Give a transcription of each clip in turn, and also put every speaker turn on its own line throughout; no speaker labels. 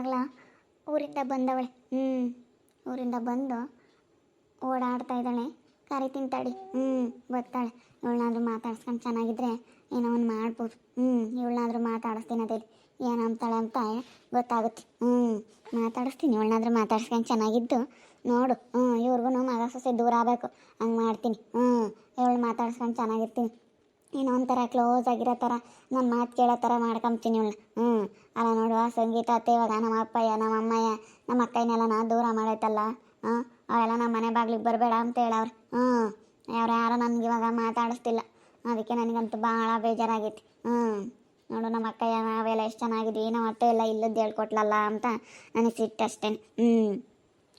ಮಗಳ ಊರಿಂದ ಬಂದವಳೆ. ಹ್ಞೂ ಊರಿಂದ ಬಂದು ಓಡಾಡ್ತಾ ಇದ್ದಾಳೆ. ಕರಿ ತಿಂತಾಡಿ ಹ್ಞೂ ಬರ್ತಾಳೆ. ಇವಳನ್ನಾದ್ರೂ ಮಾತಾಡ್ಸ್ಕೊಂಡು ಚೆನ್ನಾಗಿದ್ರೆ ಏನೋ ಒಂದು ಮಾಡ್ಬೋದು. ಹ್ಞೂ ಇವಳನ್ನಾದ್ರೂ ಮಾತಾಡಿಸ್ತೀನಿ ಅದೇ ಏನು ಅಂತಾಳೆ ಅಂತ ಗೊತ್ತಾಗುತ್ತೆ. ಹ್ಞೂ ಮಾತಾಡಿಸ್ತೀನಿ. ಇವಳನ್ನಾದ್ರೂ ಮಾತಾಡ್ಸ್ಕೊಂಡು ಚೆನ್ನಾಗಿದ್ದು ನೋಡು. ಹ್ಞೂ ಇವ್ರಿಗೂ ಮಗ ಸೊಸೆ ದೂರ ಆಗಬೇಕು. ಹಂಗೆ ಮಾಡ್ತೀನಿ. ಹ್ಞೂ ಇವಳು ಮಾತಾಡ್ಸ್ಕೊಂಡು ಚೆನ್ನಾಗಿರ್ತೀನಿ. ಏನೋ ಒಂಥರ ಕ್ಲೋಸ್ ಆಗಿರೋ ಥರ ನನ್ನ ಮಾತು ಕೇಳೋ ಥರ ಮಾಡ್ಕೊಂತೀನಿ ಇವಳು ಹ್ಞೂ ಅಲ್ಲ ನೋಡುವ ಸಂಗೀತ ಅತ್ತೆ ಇವಾಗ ನಮ್ಮ ಅಪ್ಪಯ್ಯ, ನಮ್ಮ ಅಮ್ಮಯ್ಯ, ನಮ್ಮ ಅಕ್ಕಯ್ಯನೆಲ್ಲ ನಾ ದೂರ ಮಾಡೈತಲ್ಲ? ಹಾಂ ಅವೆಲ್ಲ ನಮ್ಮ ಮನೆ ಬಾಗ್ಲಿಗೆ ಬರಬೇಡ ಅಂತ ಹೇಳವ್ರು. ಹ್ಞೂ ಅವ್ರು ಯಾರೋ ನನಗೆ ಇವಾಗ ಮಾತಾಡಿಸ್ತಿಲ್ಲ. ಅದಕ್ಕೆ ನನಗಂತೂ ಭಾಳ ಬೇಜಾರಾಗೈತಿ. ಹ್ಞೂ ನೋಡು ನಮ್ಮ ಅಕ್ಕಯ್ಯ ನಾವೆಲ್ಲ ಎಷ್ಟು ಚೆನ್ನಾಗಿದ್ವಿ, ನಮ್ಮ ಅತ್ತೆ ಎಲ್ಲ ಇಲ್ಲದ್ದು ಹೇಳ್ಕೊಟ್ಲಲ್ಲ ಅಂತ ನನಗೆ ಸಿಟ್ಟು ಅಷ್ಟೇ ಹ್ಞೂ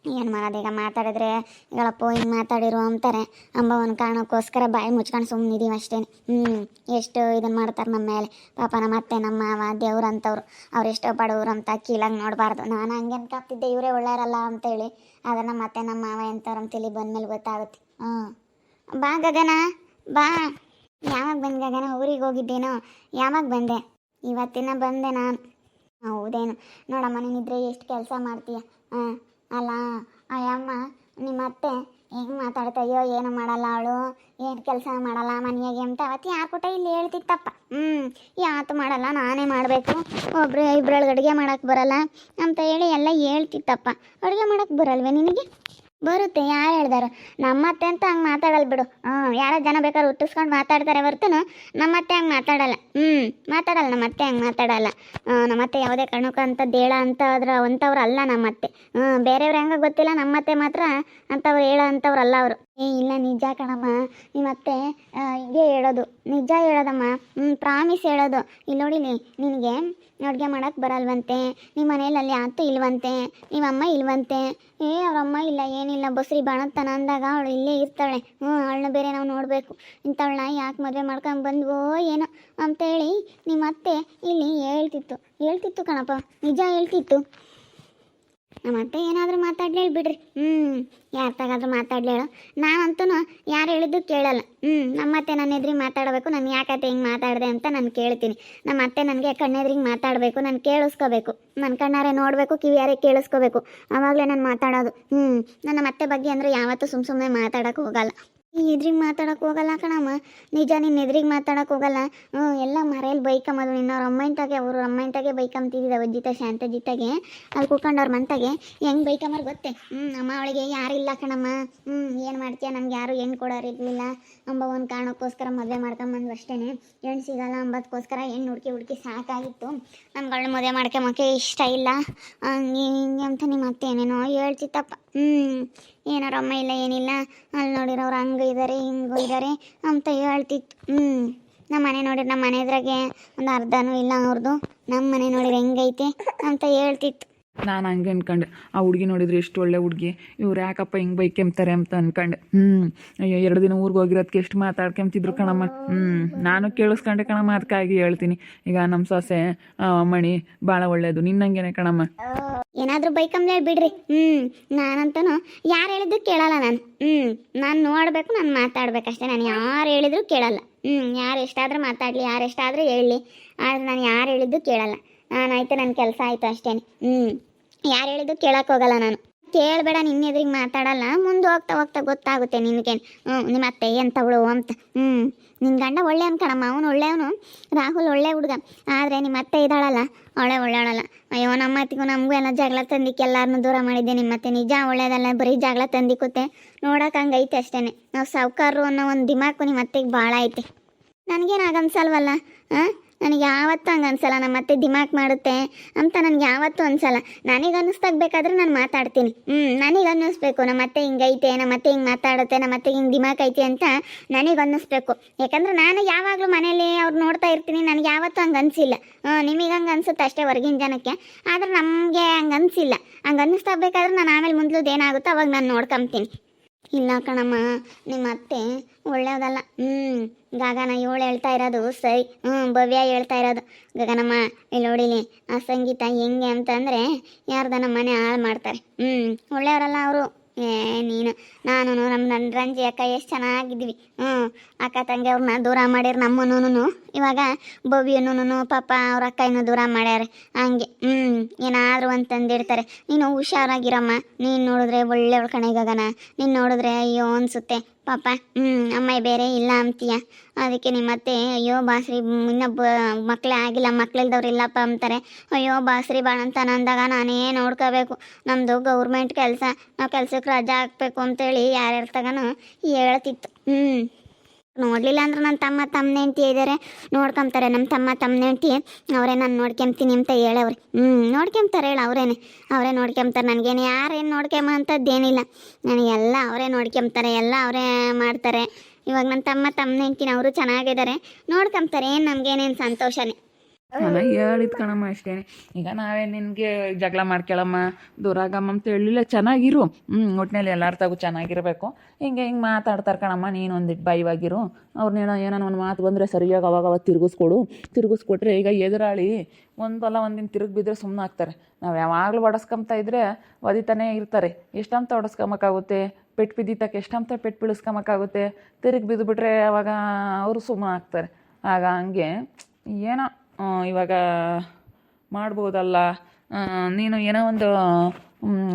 ಏನು ಮಾಡೋದು? ಈಗ ಮಾತಾಡಿದ್ರೆ ಹೇಳಪ್ಪ ಹಿಂಗೆ ಮಾತಾಡಿರು ಅಂತಾರೆ. ಅಂಬ ಒಂದು ಕಾರಣಕ್ಕೋಸ್ಕರ ಬಾಯಿ ಮುಚ್ಕೊಂಡು ಸುಮ್ಮನಿದ್ದೀವಿ ಅಷ್ಟೇ ಹ್ಞೂ ಎಷ್ಟು ಇದನ್ನು ಮಾಡ್ತಾರೆ ನಮ್ಮ ಮೇಲೆ. ಪಾಪ ನಮ್ಮ ಅತ್ತೆ ನಮ್ಮ ಮಾವ, ದೇವ್ರು ಅಂತವ್ರು. ಅವ್ರು ಎಷ್ಟೋ ಬಡವರು ಅಂತ ಕೀಳಾಗಿ ನೋಡಬಾರ್ದು. ನಾನು ಹಂಗೆ ಅನ್ಕಾಪ್ತಿದ್ದೆ, ಇವರೇ ಒಳ್ಳೆಯವರಲ್ಲ ಅಂತೇಳಿ ಆದರೆ ನಮ್ಮ ಅತ್ತೆ ನಮ್ಮ ಮಾವ ಎಂಥವ್ರು ಅಂತೇಳಿ ಬಂದಮೇಲೆ ಗೊತ್ತಾಗುತ್ತೆ. ಹ್ಞೂ ಬಾ ಗಗನ, ಬಾ. ಯಾವಾಗ ಬಂದು ಗಗನ, ಊರಿಗೆ ಹೋಗಿದ್ದೇನೋ? ಯಾವಾಗ ಬಂದೆ? ಇವತ್ತಿನ ಬಂದೆ ನಾನು. ಹೌದೇನು? ನೋಡಮ್ಮ ನೀನಿದ್ರೆ ಎಷ್ಟು ಕೆಲಸ ಮಾಡ್ತೀಯ? ಹಾಂ ಅಲ್ಲ, ಅಯ್ಯಮ್ಮ ನಿಮ್ಮ ಅತ್ತೆ ಹೆಂಗೆ ಮಾತಾಡ್ತಾಯ್ಯೋ ಏನು ಮಾಡಲ್ಲ ಅವಳು. ಏನು ಕೆಲಸ ಮಾಡಲ್ಲ ಮನೆಯಾಗೆ ಅಂತ ಅವತ್ತು ಯಾರು ಕೊಟ್ಟ ಇಲ್ಲಿ ಹೇಳ್ತಿತ್ತಪ್ಪ. ಹ್ಞೂ ಯಾತು ಮಾಡಲ್ಲ, ನಾನೇ ಮಾಡಬೇಕು. ಒಬ್ಬರು ಇಬ್ಬರೊಳಗೆ ಅಡುಗೆ ಮಾಡೋಕ್ಕೆ ಬರಲ್ಲ ಅಂತ ಹೇಳಿ ಎಲ್ಲ ಹೇಳ್ತಿತ್ತಪ್ಪ. ಅಡುಗೆ ಮಾಡೋಕ್ಕೆ ಬರಲ್ವೇ ನಿನಗೆ? ಬರುತ್ತೆ, ಯಾರು ಹೇಳ್ದಾರ? ನಮ್ಮತ್ತೆ ಅಂತ ಹಂಗೆ ಮಾತಾಡಲ್ಲ ಬಿಡು. ಹ್ಞೂ ಯಾರೋ ಜನ ಬೇಕಾದ್ರೆ ಹುಟ್ಟಿಸ್ಕೊಂಡು ಮಾತಾಡ್ತಾರೆ ಹೊರ್ತುನು ನಮ್ಮತ್ತೆ ಹಂಗೆ ಮಾತಾಡಲ್ಲ. ಹ್ಞೂ ಮಾತಾಡಲ್ಲ ನಮ್ಮತ್ತೆ ಹಂಗೆ ಮಾತಾಡಲ್ಲ. ನಮ್ಮತ್ತೆ ಯಾವುದೇ ಕಾರಣಕ್ಕೂ ಅಂತ ದೇಳ ಅಂತ ಅದ್ರ ಅಂಥವ್ರು ಅಲ್ಲ ನಮ್ಮತ್ತೆ ಹ್ಞೂ ಬೇರೆಯವ್ರು ಹೆಂಗೆ ಗೊತ್ತಿಲ್ಲ ನಮ್ಮತ್ತೆ ಮಾತ್ರ ಅಂಥವ್ರು ಹೇಳೋ ಅಂಥವ್ರು ಅಲ್ಲ ಅವರು. ಏ, ಇಲ್ಲ, ನಿಜ ಕಣಮ್ಮ. ನೀ ಮತ್ತೆ ಹಿಂಗೆ ಹೇಳೋದು. ನಿಜ ಹೇಳೋದಮ್ಮ. ಹ್ಞೂ ಪ್ರಾಮಿಸ್ ಹೇಳೋದು. ಇಲ್ಲಿ ನೋಡಿಲಿ ನಿನಗೆ ಅಡುಗೆ ಮಾಡೋಕ್ಕೆ ಬರಲ್ವಂತೆ. ನಿಮ್ಮ ಮನೇಲಿ ಅಲ್ಲಿ ಆತು ಇಲ್ವಂತೆ. ನಿಮ್ಮ ಅಮ್ಮ ಇಲ್ವಂತೆ. ಏ ಅವ್ರಮ್ಮ ಇಲ್ಲ, ಏನಿಲ್ಲ. ಬಸ್ರಿ ಬಾಣತ್ತನ ಅಂದಾಗ ಅವಳು ಇಲ್ಲೇ ಇರ್ತಾಳೆ. ಹ್ಞೂ ಅವಳನ್ನ ಬೇರೆ ನಾವು ನೋಡಬೇಕು. ಇಂಥವಳನ್ನ ಯಾಕೆ ಮದುವೆ ಮಾಡ್ಕೊಂಡು ಬಂದ್ವೋ ಏನೋ ಅಂತೇಳಿ ನಿಮ್ಮ ಅತ್ತೆ ಇಲ್ಲಿ ಹೇಳ್ತಿತ್ತು. ಹೇಳ್ತಿತ್ತು ಕಣಪ್ಪ. ನಿಜ ಹೇಳ್ತಿತ್ತು. ನಮ್ಮ ಅತ್ತೆ ಏನಾದರೂ ಮಾತಾಡ್ಲಿ ಬಿಡ್ರಿ. ಹ್ಞೂ ಯಾರ ತಗಾದ್ರೂ ಮಾತಾಡ್ಲಿ ಹೇಳು. ನಾನಂತೂ ಯಾರು ಹೇಳಿದ್ದು ಕೇಳಲ್ಲ. ಹ್ಞೂ ನಮ್ಮ ಅತ್ತೆ ನನ್ನ ಎದ್ರಿಗೆ ಮಾತಾಡಬೇಕು, ನಾನು ಯಾಕತ್ತೆ ಹಿಂಗೆ ಮಾತಾಡಿದೆ ಅಂತ ನಾನು ಕೇಳ್ತೀನಿ. ನಮ್ಮ ಅತ್ತೆ ನನಗೆ ಕಣ್ಣೆದ್ರಿಗೆ ಮಾತಾಡಬೇಕು, ನಾನು ಕೇಳಿಸ್ಕೋಬೇಕು. ನನ್ನ ಕಣ್ಣಾರೆ ನೋಡಬೇಕು, ಕಿವಿಯಾರೆ ಕೇಳಿಸ್ಕೋಬೇಕು. ಆವಾಗಲೇ ನಾನು ಮಾತಾಡೋದು. ಹ್ಞೂ ನನ್ನ ಅತ್ತೆ ಬಗ್ಗೆ ಅಂದರೆ ಯಾವತ್ತೂ ಸುಮ್ಮ ಸುಮ್ಮನೆ ಮಾತಾಡೋಕೆ ಹೋಗಲ್ಲ. ಈ ಎದ್ರಿಗೆ ಮಾತಾಡೋಕೆ ಹೋಗಲ್ಲ ಕಣಮ್ಮ. ನಿಜ ನಿನ್ನ ಎದ್ರಿಗೆ ಮಾತಾಡೋಕೆ ಹೋಗಲ್ಲ. ಹ್ಞೂ, ಎಲ್ಲ ಮರೆಯಲ್ಲಿ ಬೈಕಮ್ಮದು ನಿನ್ನ ಅವ್ರ ಅಮ್ಮಂತಾಗೆ ಅವರು ಅಮ್ಮಂತಾಗೆ ಬೈಕಂತಿದ್ದ ಅಜ್ಜಿತ ಶಾಂತಜಿತಾಗೆ ಅಲ್ಲಿ ಕೂತ್ಕೊಂಡು ಅವ್ರ ಮಂತಾಗೆ. ಹೆಂಗೆ ಗೊತ್ತೇ? ಹ್ಞೂ, ಅಮ್ಮ ಅವಳಿಗೆ ಯಾರಿಲ್ಲ ಕಣಮ್ಮ. ಹ್ಞೂ, ಏನು ಮಾಡ್ತೀಯ? ನಮ್ಗೆ ಯಾರು ಹೆಣ್ಣು ಕೊಡೋರಿರ್ಲಿಲ್ಲ ಅಂಬ ಒಂದು ಕಾರಣಕ್ಕೋಸ್ಕರ ಮದುವೆ ಮಾಡ್ಕೊಂಬಂದು ಅಷ್ಟೇ ಹೆಣ್ಣು ಸಿಗಲ್ಲ ಅಂಬದಕ್ಕೋಸ್ಕರ ಹೆಣ್ಣು ಹುಡುಕಿ ಹುಡುಕಿ ಸಾಕಾಗಿತ್ತು. ನಮ್ಗೆ ಅವಳು ಮದುವೆ ಮಾಡ್ಕೊಂಬಕ್ಕೆ ಇಷ್ಟ ಇಲ್ಲ. ಹಂಗೆ ಹಿಂಗೆ ಅಂತ ನಿಮ್ಮ ಅತ್ತೆ ಏನೇನೋ ಹೇಳ್ತಿತ್ತಪ್ಪ. ಹ್ಞೂ ಏನಾರ ಅಮ್ಮ ಇಲ್ಲ, ಏನಿಲ್ಲ. ಅಲ್ಲಿ ನೋಡಿರೋರು ಹಂಗೆ ಇದ್ದಾರೆ ಹಿಂಗೆ ಇದ್ದಾರೆ ಅಂತ ಹೇಳ್ತಿತ್ತು. ಹ್ಞೂ ನಮ್ಮ ಮನೆ ನೋಡಿರಿ ನಮ್ಮ ಮನೆ ಎದುರಾಗೆ ಒಂದು ಅರ್ಧನೂ ಇಲ್ಲ ಅವ್ರದ್ದು ನಮ್ಮ ಮನೆ ನೋಡಿರಿ ಹೆಂಗೈತೆ ಅಂತ ಹೇಳ್ತಿತ್ತು.
ನಾನು ಹಂಗೆ ಅಂದ್ಕೊಂಡೆ ಆ ಹುಡುಗಿ ನೋಡಿದ್ರೆ ಎಷ್ಟು ಒಳ್ಳೆ ಹುಡುಗಿ, ಇವ್ರು ಯಾಕಪ್ಪ ಹಿಂಗೆ ಬೈಕೆಂಬ್ತಾರೆ ಅಂತ ಅನ್ಕೊಂಡೆ. ಹ್ಞೂ ಅಯ್ಯೋ, ಎರಡು ದಿನ ಊರಿಗೆ ಹೋಗಿರೋದಕ್ಕೆ ಎಷ್ಟು ಮಾತಾಡ್ಕೊಂತಿದ್ರು ಕಣಮ್ಮ. ಹ್ಞೂ ನಾನು ಕೇಳಿಸ್ಕೊಂಡೆ ಕಣಮ್ಮ ಅದಕ್ಕಾಗಿ ಹೇಳ್ತೀನಿ. ಈಗ ನಮ್ಮ ಸೊಸೆ ಮಣಿ ಭಾಳ ಒಳ್ಳೇದು ನಿನ್ನಂಗೆನೆ ಕಣಮ್ಮ.
ಏನಾದರೂ ಬೈಕಂಬ್ಲೆ ಬಿಡ್ರಿ. ಹ್ಞೂ ನಾನಂತನೂ ಯಾರು ಹೇಳಿದ್ರು ಕೇಳಲ್ಲ ನಾನು. ಹ್ಞೂ ನಾನು ನೋಡಬೇಕು, ನಾನು ಮಾತಾಡ್ಬೇಕಷ್ಟೇ ನಾನು ಯಾರು ಹೇಳಿದ್ರು ಕೇಳಲ್ಲ. ಹ್ಞೂ ಯಾರು ಎಷ್ಟಾದರೂ ಮಾತಾಡಲಿ, ಯಾರು ಎಷ್ಟಾದರೂ ಹೇಳಲಿ. ಆದರೆ ನಾನು ಯಾರು ಹೇಳಿದ್ದು ಕೇಳಲ್ಲ. ನಾನಾಯ್ತು ನನ್ನ ಕೆಲಸ ಆಯಿತು ಅಷ್ಟೇ. ಹ್ಞೂ ಯಾರು ಹೇಳಿದ್ದು ಹೋಗಲ್ಲ ನಾನು. ಕೇಳಬೇಡ, ನಿನ್ನ ಎದುರಿಗೆ ಮಾತಾಡಲ್ಲ. ಮುಂದೆ ಹೋಗ್ತಾ ಹೋಗ್ತಾ ಗೊತ್ತಾಗುತ್ತೆ ನಿನಗೆ ಹ್ಞೂ ನಿಮ್ಮ ಅತ್ತೆ ಎಂಥವಳು ಅಂತ. ಹ್ಞೂ ನಿನ್ನ ಗಂಡ ಒಳ್ಳೆ ಅನ್ಕಣಮ್ಮ ಅವನು ಒಳ್ಳೆಯವನು. ರಾಹುಲ್ ಒಳ್ಳೆ ಹುಡುಗ. ಆದರೆ ನಿಮ್ಮ ಅತ್ತೆ ಇದ್ದಾಳಲ್ಲ ಅವಳೆ ಒಳ್ಳೆಯವಳಲ್ಲ. ಅಯ್ಯೋ, ನಮ್ಮ ಅತ್ತಿಗೂ ನಮಗೂ ಎಲ್ಲ ಜಗಳ ತಂದಿಕ್ಕೆ ಎಲ್ಲಾರನ್ನು ದೂರ ಮಾಡಿದ್ದೆ ನಿಮ್ಮ ಅತ್ತೆ. ನಿಜ ಒಳ್ಳೇದಲ್ಲ, ಬರೀ ಜಗಳ ತಂದಿಕ್ಕುತ್ತೆ ನೋಡೋಕೆ ಹಂಗೈತೆ ಅಷ್ಟೇ ನಾವು ಸಾವುಕಾರರು ಅನ್ನೋ ಒಂದು ದಿಮಾಕು ನಿಮ್ಮ ಅತ್ತೆಗೆ ಭಾಳ ಐತೆ. ನನಗೇನು ಆಗಮ್ಸಲ್ವಲ್ಲ ಹಾಂ ನನಗೆ ಯಾವತ್ತೂ ಹಂಗೆ ಅನ್ಸಲ್ಲ ನಮ್ಮ ಅತ್ತೆ ದಿಮಾಕ್ ಮಾಡುತ್ತೆ ಅಂತ ನನಗೆ ಯಾವತ್ತೂ ಅನ್ಸಲ್ಲ. ನನಗೆ ಅನ್ನಿಸ್ದಾಗ ಬೇಕಾದ್ರೆ ನಾನು ಮಾತಾಡ್ತೀನಿ. ಹ್ಞೂ ನನಗೆ ಅನ್ನಿಸ್ಬೇಕು ನಮ್ಮ ಅತ್ತೆ ಹಿಂಗೈತೆ ನಮ್ಮ ಅತ್ತೆ ಹಿಂಗೆ ಮಾತಾಡುತ್ತೆ ನಮ್ಮ ಅತ್ತೆ ಹಿಂಗೆ ದಿಮಾಕ್ ಐತೆ ಅಂತ ನನಗೆ ಅನ್ನಿಸ್ಬೇಕು. ಯಾಕಂದ್ರೆ ನಾನು ಯಾವಾಗಲೂ ಮನೇಲಿ ಅವ್ರು ನೋಡ್ತಾ ಇರ್ತೀನಿ, ನನಗೆ ಯಾವತ್ತೂ ಹಂಗೆ ಅನಿಸಿಲ್ಲ. ನಿಮಗೆ ಹಂಗೆ ಅನ್ಸುತ್ತೆ ಅಷ್ಟೇ ಹೊರಗಿನ ಜನಕ್ಕೆ. ಆದರೆ ನಮಗೆ ಹಂಗೆ ಅನಿಸಿಲ್ಲ. ಹಂಗೆ ಅನ್ನಿಸ್ತಾ ಬೇಕಾದ್ರೆ ನಾನು ಆಮೇಲೆ ಮುಂದ್ಲದ್ದು ಏನಾಗುತ್ತೋ ಅವಾಗ ನಾನು ನೋಡ್ಕೊಂತೀನಿ ಇಲ್ಲ ಕಣಮ್ಮ, ನಿಮ್ಮ ಅತ್ತೆ ಒಳ್ಳೆಯದಲ್ಲ ಹ್ಞೂ ಗಗನ ಇವಳು ಹೇಳ್ತಾ ಇರೋದು ಸರಿ. ಹ್ಞೂ ಭವ್ಯ ಹೇಳ್ತಾ ಇರೋದು. ಗಗನಮ್ಮ ಇಲ್ಲಿ ನೋಡಿಲಿ ಆ ಸಂಗೀತ ಹೆಂಗೆ ಅಂತಂದರೆ ಯಾರ್ದನ ಮನೆ ಹಾಳು ಮಾಡ್ತಾರೆ. ಹ್ಞೂ ಒಳ್ಳೆಯವರಲ್ಲ ಅವರು. ಏ, ನೀನು ನಾನು ನಮ್ಮ ನನ್ನ ರಂಜಿ ಅಕ್ಕ ಎಷ್ಟು ಚೆನ್ನಾಗಿದ್ವಿ. ಹ್ಞೂ ಅಕ್ಕ ತಂಗಿ ಅವ್ರನ್ನ ದೂರ ಮಾಡಿರು ನಮ್ಮನೂ ಇವಾಗ ಭವ್ಯನೂ ಪಾಪ ಅವ್ರ ಅಕ್ಕ ಇನ್ನೂ ದೂರ ಮಾಡ್ಯಾರ. ಹಂಗೆ ಹ್ಞೂ ಏನಾದರೂ ಅಂತಂದಿರ್ತಾರೆ ನೀನು ಹುಷಾರಾಗಿರಮ್ಮ. ನೀನು ನೋಡಿದ್ರೆ ಒಳ್ಳೆ ಕಣೆಗಗನ ನೀನು ನೋಡಿದ್ರೆ ಅಯ್ಯೋ ಅನ್ಸುತ್ತೆ. ಪಾಪ ಹ್ಞೂ ಅಮ್ಮ ಬೇರೆ ಇಲ್ಲ ಅಂತೀಯ. ಅದಕ್ಕೆ ನಿಮ್ಮ ಅತ್ತೆ ಅಯ್ಯೋ ಬಾಸ್ರಿ ಇನ್ನೊಬ್ಬ ಮಕ್ಕಳೇ ಆಗಿಲ್ಲ, ಮಕ್ಳಿಲ್ದವ್ರು ಇಲ್ಲಪ್ಪ ಅಂತಾರೆ. ಅಯ್ಯೋ ಬಾಸ್ರಿ ಬಾಳ ಅಂತ ನಂದಾಗ ನಾನೇ ನೋಡ್ಕೋಬೇಕು. ನಮ್ಮದು ಗೌರ್ಮೆಂಟ್ ಕೆಲಸ. ನಾವು ಕೆಲ್ಸಕ್ಕೆ ರಜಾ ಹಾಕ್ಬೇಕು ಅಂತೇಳಿ ಯಾರ್ಯಾರ ತಗನು ಹೇಳ್ತಿತ್ತು. ಹ್ಞೂ ನೋಡಲಿಲ್ಲ ಅಂದ್ರೆ ನನ್ನ ತಮ್ಮ ತಮ್ಮ ಹೆಂಡ್ತಿ ಇದ್ದಾರೆ ನೋಡ್ಕೊಂತಾರೆ ನಮ್ಮ ತಮ್ಮ ತಮ್ಮ ಹೆಂಡ್ತಿ, ಅವರೇ ನಾನು ನೋಡ್ಕೊಂತೀನಿ ಅಂತ ಹೇಳವ್ರಿ. ಹ್ಞೂ ನೋಡ್ಕೊಂತಾರೆ ಹೇಳಿ ಅವರೇನೆ. ಅವರೇ ನೋಡ್ಕೊಂತಾರೆ ನನಗೇನು ಯಾರೇನು ನೋಡ್ಕೊಂಬ ಅಂತದ್ದೇನಿಲ್ಲ. ನನಗೆಲ್ಲ ಅವರೇ ನೋಡ್ಕೊಂತಾರೆ ಎಲ್ಲ ಅವರೇ ಮಾಡ್ತಾರೆ. ಇವಾಗ ನನ್ನ ತಮ್ಮ ತಮ್ಮ ಹೆಂಡ್ತಿನ ಅವರು ಚೆನ್ನಾಗಿದ್ದಾರೆ ನೋಡ್ಕೊಂತಾರೆ ಏನು ನಮಗೇನೇನು ಸಂತೋಷನೇ.
ನಾನು ಹೇಳಿದ್ ಕಣಮ್ಮ ಅಷ್ಟೇ ಈಗ ನಾವೇ ನಿನಗೆ ಜಗಳ ಮಾಡ್ಕೊಳಮ್ಮ ದೂರ ಆಗಮ್ಮ ಅಂತ ಹೇಳಿಲ್ಲ, ಚೆನ್ನಾಗಿರು. ಹ್ಞೂ ಒಟ್ಟಿನಲ್ಲಿ ಎಲ್ಲರ ತಾಗೂ ಚೆನ್ನಾಗಿರಬೇಕು. ಹಿಂಗೆ ಹಿಂಗೆ ಮಾತಾಡ್ತಾರೆ ಕಣಮ್ಮ, ನೀನು ಬೈವಾಗಿರು ಅವ್ರನ್ನೇನೋ ಏನೋ ಒಂದು ಮಾತು ಬಂದರೆ ಸರಿಯಾಗಿ ಅವಾಗ ಅವಾಗ ತಿರುಗಿಸ್ಕೊಡು. ತಿರುಗಿಸ್ಕೊಟ್ರೆ ಈಗ ಎದುರಾಳಿ ಒಂದಲ್ಲ ಒಂದಿನ ತಿರುಗಿ ಬಿದ್ದರೆ ಸುಮ್ಮನೆ ಆಗ್ತಾರೆ. ನಾವು ಯಾವಾಗಲೂ ಒಡಸ್ಕೊಂತ ಇದ್ರೆ ಒದಿತಾನೇ ಇರ್ತಾರೆ. ಎಷ್ಟಂತ ಒಡಸ್ಕೊಂಬಕ್ಕಾಗುತ್ತೆ ಪೆಟ್ಟು ಬಿದ್ದಿದ್ದಕ್ಕೆ ಎಷ್ಟಂತ ಪೆಟ್ಟು ಬೀಳಿಸ್ಕೊಂಬಕ್ಕಾಗುತ್ತೆ ತಿರುಗಿ ಬಿದ್ದುಬಿಟ್ರೆ ಅವಾಗ ಅವರು ಸುಮ್ಮನೆ ಆಗ್ತಾರೆ. ಆಗ ಹಂಗೆ ಏನೋ ಇವಾಗ ಮಾಡ್ಬೋದಲ್ಲ. ನೀನು ಏನೋ ಒಂದು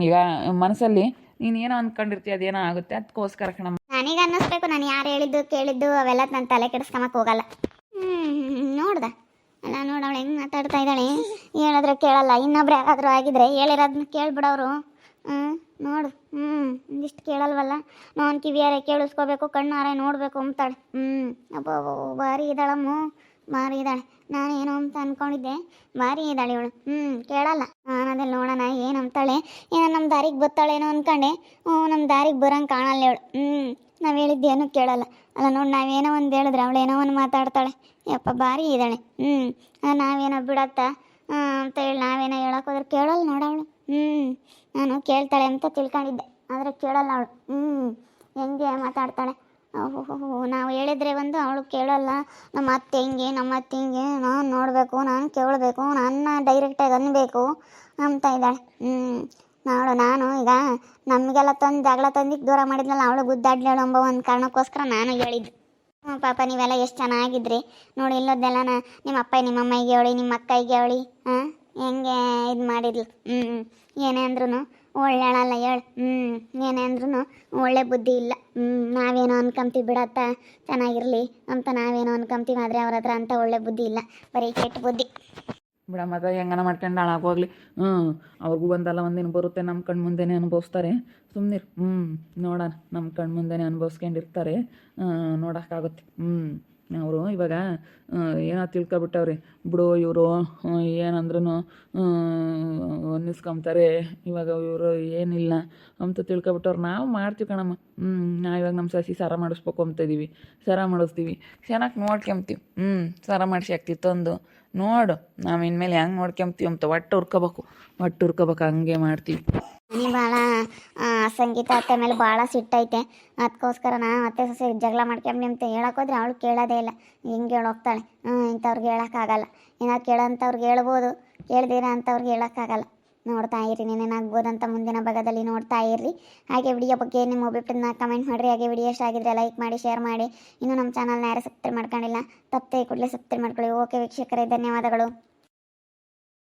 ಈಗ ಮನಸ್ಸಲ್ಲಿ ನೀನು ಏನೋ ಅಂದ್ಕೊಂಡಿರ್ತೀಯ ಅದೇನೋ ಆಗುತ್ತೆ ಅದಕ್ಕೋಸ್ಕರ ಕಣಮ್ಮ.
ನನಗೆ ಅನ್ನಿಸ್ಬೇಕು, ನಾನು ಯಾರು ಹೇಳಿದ್ದು, ಕೇಳಿದ್ದು, ಅವೆಲ್ಲ ನನ್ನ ತಲೆ ಕೆಡಿಸ್ಕೊಂಬಕ್ಕೆ ಹೋಗಲ್ಲ. ಹ್ಞೂ ನೋಡ್ದೆ. ಅಲ್ಲ, ನೋಡು, ಅವಳು ಹೆಂಗೆ ಮಾತಾಡ್ತಾ ಇದ್ದಾಳೆ. ಹೇಳಿದ್ರೆ ಕೇಳಲ್ಲ, ಇನ್ನೊಬ್ರು ಯಾರಾದರೂ ಆಗಿದ್ರೆ ಹೇಳಿರೋದನ್ನ ಕೇಳ್ಬಿಡೋರು. ಹ್ಞೂ ನೋಡು. ಹ್ಞೂ ಒಂದಿಷ್ಟು ಕೇಳಲ್ವಲ್ಲ. ನಾನು ಕಿವಿಯಾರೆ ಕೇಳಿಸ್ಕೋಬೇಕು, ಕಣ್ಣಾರೆ ನೋಡಬೇಕು ಅಂತಾಳೆ ಹ್ಞೂ ಅಬ್ಬೋ ಭಾರಿ ಇದ್ದಾಳಮ್ಮ. ಭಾರಿ ಇದ್ದಾಳೆ ನಾನು ಏನೋ ಅಂತ ಅಂದ್ಕೊಂಡಿದ್ದೆ ಮಾರಿ ಇದ್ದಾಳೆ ಇವಳು. ಹ್ಞೂ ಕೇಳಲ್ಲ. ನಾನು ನೋಡೋಣ, ಏನು ಅಂತಾಳೆ. ಏನೋ ನಮ್ಮ ದಾರಿಗೆ ಬತ್ತಾಳೇನೋ ಅಂದ್ಕೊಂಡೆ ಹ್ಞೂ ನಮ್ಮ ದಾರಿಗೆ ಬರೋಂಗೆ ಕಾಣಲ್ಲ ಇವಳು. ಹ್ಞೂ ನಾವು ಹೇಳಿದ್ದೇನು ಕೇಳಲ್ಲ. ಅಲ್ಲ ನೋಡಿ, ನಾವೇನೋ ಒಂದು ಹೇಳಿದ್ರೆ ಅವಳು ಏನೋ ಒಂದು ಮಾತಾಡ್ತಾಳೆ. ಯಪ್ಪ, ಭಾರಿ ಇದ್ದಾಳೆ. ಹ್ಞೂ ನಾವೇನೋ ಬಿಡತ್ತ? ಅಂತ ಹೇಳಿ ನಾವೇನೋ ಹೇಳೋಕೆ ಹೋದ್ರೆ ಕೇಳಲ್ಲ ನೋಡವಳು ಹ್ಞೂ ನಾನು ಕೇಳ್ತಾಳೆ ಅಂತ ತಿಳ್ಕೊಂಡಿದ್ದೆ. ಆದರೆ ಕೇಳಲ್ಲ ಅವಳು. ಹ್ಞೂ ಹೆಂಗೆ ಮಾತಾಡ್ತಾಳೆ. ನಾವು ಹೇಳಿದ್ರೆ ಒಂದು ಅವಳು ಕೇಳಲ್ಲ. ನಮ್ಮ ಅತ್ತೆ ಹಿಂಗೆ, ನಮ್ಮ ಅತ್ತೆ ಹಿಂಗೆ, ನಾನು ನೋಡಬೇಕು, ನಾನು ಕೇಳಬೇಕು, ನನ್ನ ಡೈರೆಕ್ಟಾಗಿ ಅನ್ಬೇಕು ಅಂತ ಇದ್ದಾಳೆ. ಹ್ಞೂ ನೋಡು, ನಾನು ಈಗ ನಮಗೆಲ್ಲ ತಂದು, ಜಗಳ ತಂದಿಕ್ಕೆ ದೂರ ಮಾಡಿದ್ನಲ್ಲ, ಅವಳು ಗುದ್ದಾಡ್ಲೇಳು ಎಂಬ ಒಂದು ಕಾರಣಕ್ಕೋಸ್ಕರ ನಾನು ಹೇಳಿದ್ದು. ಹ್ಞೂ ಪಾಪ ನೀವೆಲ್ಲ ಎಷ್ಟು ಚೆನ್ನಾಗಿದ್ರಿ. ನೋಡಿ ಇಲ್ಲೋದೆಲ್ಲ ನಿಮ್ಮ ಅಪ್ಪ, ನಿಮ್ಮ ಅಮ್ಮಗೆ ಹೇಳಿ, ನಿಮ್ಮ ಅಕ್ಕಗೆ ಹೇಳಿ, ಹಾಂ, ಹೆಂಗೆ ಇದು ಮಾಡಿದ್ಲು. ಹ್ಞೂ ಏನೇ ಅಂದ್ರೂ ಒಳ್ಳೆಯಳಲ್ಲ ಹೇಳು. ಹ್ಞೂ ಏನೇ ಅಂದ್ರೂ ಒಳ್ಳೆ ಬುದ್ಧಿ ಇಲ್ಲ. ಹ್ಞೂ ನಾವೇನೋ ಅನ್ಕೊಂತೀವಿ ಬಿಡತ್ತ, ಚೆನ್ನಾಗಿರಲಿ ಅಂತ ನಾವೇನೋ ಅನ್ಕೊಂತೀವಿ, ಆದರೆ ಅವ್ರ ಹತ್ರ ಅಂತ ಒಳ್ಳೆ ಬುದ್ಧಿ ಇಲ್ಲ. ಬರೀ ಕೆಟ್ಟ ಬುದ್ಧಿ.
ಬಿಡಮ್ಮ, ಅದ ಹೆಂಗನ ಮಾಡ್ಕೊಂಡು ಹಾಳಾಗೋಗ್ಲಿ ಹ್ಞೂ ಅವ್ರಿಗೂ ಒಂದಲ್ಲ ಒಂದಿನ ಬರುತ್ತೆ ನಮ್ಮ ಕಣ್ಣು ಮುಂದೆನೇ ಅನುಭವಿಸ್ತಾರೆ. ಸುಮ್ಮನಿರು ಹ್ಞೂ ನೋಡೋಣ ನಮ್ಮ ಕಣ್ಣು ಮುಂದೆನೇ ಅನುಭವಿಸ್ಕೊಂಡಿರ್ತಾರೆ. ನೋಡೋಕ್ಕಾಗುತ್ತೆ. ಹ್ಞೂ ಅವರು ಇವಾಗ ಏನೋ ತಿಳ್ಕೊಬಿಟ್ಟವ್ರಿ? ಬಿಡು ಇವರು ಏನಂದ್ರೂ ಅನ್ನಿಸ್ಕೊಂತಾರೆ ಇವಾಗ ಇವರು ಏನಿಲ್ಲ ಅಂತ ತಿಳ್ಕೊಬಿಟ್ಟವ್ರು. ನಾವು ಮಾಡ್ತೀವಿ ಕಣಮ್ಮ. ಹ್ಞೂ ನಾವು ಇವಾಗ ನಮ್ಮ ಸಸಿ ಸರ ಮಾಡಿಸ್ಬೇಕು ಅಂತ ಇದೀವಿ. ಸರ ಮಾಡಿಸ್ತೀವಿ. ಚೆನ್ನಾಗಿ ನೋಡ್ಕೊಂತೀವಿ ಹ್ಞೂ ಸರ ಮಾಡಿಸಿ ಹಾಕ್ತಿತ್ತು ತಂದು. ನೋಡು, ನಾವು ಇನ್ಮೇಲೆ ಹೆಂಗೆ ನೋಡ್ಕೊಂಬ್ತೀವಿ ಅಂತ. ಒಟ್ಟು ಹುರ್ಕೋಬೇಕು. ಒಟ್ಟು ಹುರ್ಕೋಬೇಕು, ಹಂಗೆ ಮಾಡ್ತೀವಿ.
ನನಗೆ ಭಾಳ ಸಂಗೀತ ಅತ್ತೆ ಮೇಲೆ ಭಾಳ ಸಿಟ್ಟೈತೆ. ಅದಕ್ಕೋಸ್ಕರ ನಾ ಅತ್ತೆ ಸೊಸೆ ಜಗಳ ಮಾಡ್ಕೊಂಬಿ ಅಂತ ಹೇಳಕ್ಕೋದ್ರೆ ಅವಳು ಕೇಳೋದೇ ಇಲ್ಲ. ಹಿಂಗೆ ಹೇಳೋಗ್ತಾಳೆ ಹ್ಞೂ ಇಂಥವ್ರಿಗೆ ಹೇಳೋಕ್ಕಾಗಲ್ಲ ಏನೋ ಕೇಳೋಂಥವ್ರಿಗೆ ಹೇಳ್ಬೋದು. ಕೇಳ್ದಿರ ಅಂಥವ್ರಿಗೆ ಹೇಳೋಕ್ಕಾಗಲ್ಲ ನೋಡ್ತಾ ಇರಿ ಏನೇನಾಗ್ಬೋದು ಅಂತ ಮುಂದಿನ ಭಾಗದಲ್ಲಿ ನೋಡ್ತಾ ಇರ್ರಿ. ಹಾಗೆ ವಿಡಿಯೋ ಬಗ್ಗೆ ನಿಮ್ಮ ಒಬ್ಬಿಬ್ಬರನ್ನ ಕಮೆಂಟ್ ಮಾಡಿರಿ. ಹಾಗೆ ವಿಡಿಯೋ ಇಷ್ಟ ಆಗಿದ್ರೆ ಲೈಕ್ ಮಾಡಿ ಶೇರ್ ಮಾಡಿ. ಇನ್ನೂ ನಮ್ಮ ಚಾನಲ್ನ ಯಾರು ಸಬ್ಸ್ಕ್ರೈಬ್ ಮಾಡ್ಕೊಂಡಿಲ್ಲ, ತಪ್ಪದೆ ಕೂಡಲೇ ಸಬ್ಸ್ಕ್ರೈಬ್ ಮಾಡ್ಕೊಳ್ಳಿ. ಓಕೆ ವೀಕ್ಷಕರೇ, ಧನ್ಯವಾದಗಳು.